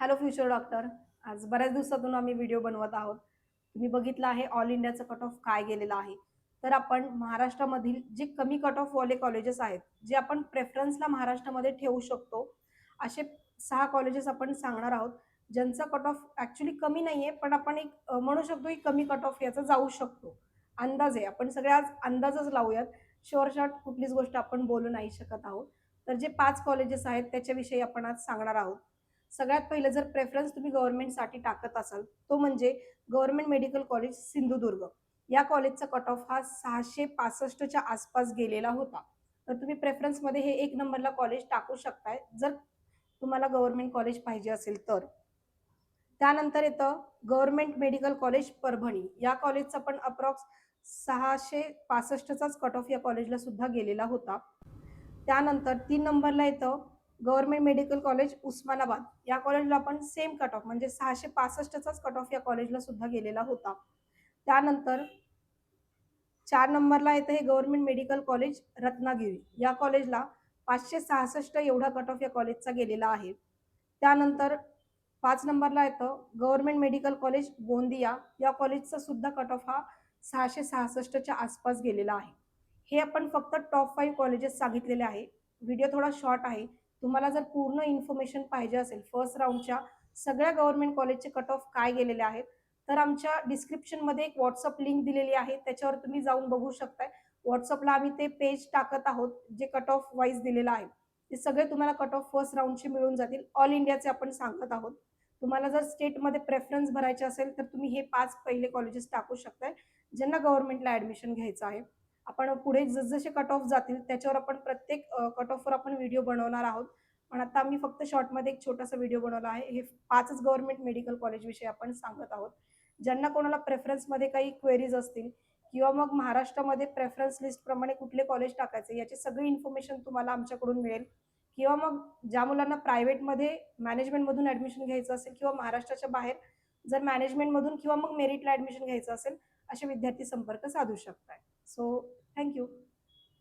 Hello future doctor आज बऱ्याच दिवसातून आम्ही व्हिडिओ बनवत आहोत. तुम्ही बघितलं आहे ऑल इंडियाचं कट ऑफ काय गेलेलं आहे. तर आपण महाराष्ट्रामधील जे कमी कट ऑफ वाले कॉलेजेस आहेत जे आपण प्रेफरन्सला महाराष्ट्रामध्ये ठेवू शकतो असे सहा कॉलेजेस आपण सांगणार आहोत. ज्यांचा कट ऑफ ॲक्च्युली कमी नाही आहे पण आपण एक म्हणू शकतो की कमी कट ऑफ याचा जाऊ शकतो. अंदाज आहे. आपण सगळे आज अंदाजच लावूयात. शॉर्ट शॉर्ट कुठलीच गोष्ट आपण बोलू नाही शकत आहोत. तर जे पाच कॉलेजेस आहेत त्याच्याविषयी आपण आज सांगणार आहोत. सगळ्यात पहिलं जर प्रेफरन्स तुम्ही गव्हर्नमेंटसाठी टाकत असाल तो म्हणजे गव्हर्नमेंट मेडिकल कॉलेज सिंधुदुर्ग. या कॉलेजचा कट ऑफ हा सहाशे पासष्टच्या आसपास गेलेला होता. तर तुम्ही प्रेफरन्समध्ये हे एक नंबरला कॉलेज टाकू शकताय. जर तुम्हाला गव्हर्नमेंट कॉलेज पाहिजे असेल तर. त्यानंतर येतं गव्हर्नमेंट मेडिकल कॉलेज परभणी. या कॉलेजचा पण अप्रॉक्स सहाशे पासष्टचाच कट ऑफ या कॉलेजला सुद्धा गेलेला होता. त्यानंतर तीन नंबरला येतं गव्हर्नमेंट मेडिकल कॉलेज उस्मानाबाद. या कॉलेजला आपण सेम कट ऑफ म्हणजे सहाशे पासष्टचाच कट ऑफ या कॉलेजला सुद्धा गेलेला होता. त्यानंतर चार नंबरला येतं हे गव्हर्नमेंट मेडिकल कॉलेज रत्नागिरी. या कॉलेजला पाचशे सहासष्ट एवढा कट ऑफ या कॉलेजचा गेलेला आहे. त्यानंतर पाच नंबरला येतं गव्हर्नमेंट मेडिकल कॉलेज गोंदिया. या कॉलेजचा सुद्धा कट ऑफ हा सहाशे सहासष्टच्या आसपास गेलेला आहे. हे आपण फक्त टॉप फाईव्ह कॉलेजेस सांगितलेले आहे. व्हिडिओ थोडा शॉर्ट आहे. तुम्हाला जर पूर्ण इन्फॉर्मेशन पाहिजे असेल फर्स्ट राऊंडच्या सगळ्या गव्हर्नमेंट कॉलेजचे कट ऑफ काय गेलेले आहेत तर आमच्या डिस्क्रिप्शनमध्ये एक व्हॉट्सअप लिंक दिलेली आहे. त्याच्यावर तुम्ही जाऊन बघू शकताय. व्हॉट्सअपला आम्ही ते पेज टाकत आहोत जे कट ऑफ वाईज दिलेलं आहे. ते सगळे तुम्हाला कट ऑफ फर्स्ट राऊंडचे मिळून जातील. ऑल इंडियाचे आपण सांगत आहोत. तुम्हाला जर स्टेटमध्ये प्रेफरन्स भरायचे असेल तर तुम्ही हे पाच पहिले कॉलेजेस टाकू शकताय ज्यांना गव्हर्नमेंटला ॲडमिशन घ्यायचं आहे. आपण पुढे जसजसे कट ऑफ जातील त्याच्यावर आपण प्रत्येक कट ऑफवर आपण व्हिडिओ बनवणार आहोत. पण आता आम्ही फक्त शॉर्टमध्ये एक छोटासा व्हिडिओ बनवला आहे. हे पाचच गव्हर्नमेंट मेडिकल कॉलेजविषयी आपण सांगत आहोत. ज्यांना कोणाला प्रेफरन्समध्ये काही क्वेरीज असतील किंवा मग महाराष्ट्रामध्ये प्रेफरन्स लिस्टप्रमाणे कुठले कॉलेज टाकायचे याची सगळी इन्फॉर्मेशन तुम्हाला आमच्याकडून मिळेल. किंवा मग ज्या मुलांना प्रायव्हेटमध्ये मॅनेजमेंटमधून ॲडमिशन घ्यायचं असेल किंवा महाराष्ट्राच्या बाहेर जर मॅनेजमेंटमधून किंवा मग मेरिटला ॲडमिशन घ्यायचं असेल असे विद्यार्थी संपर्क साधू So thank you.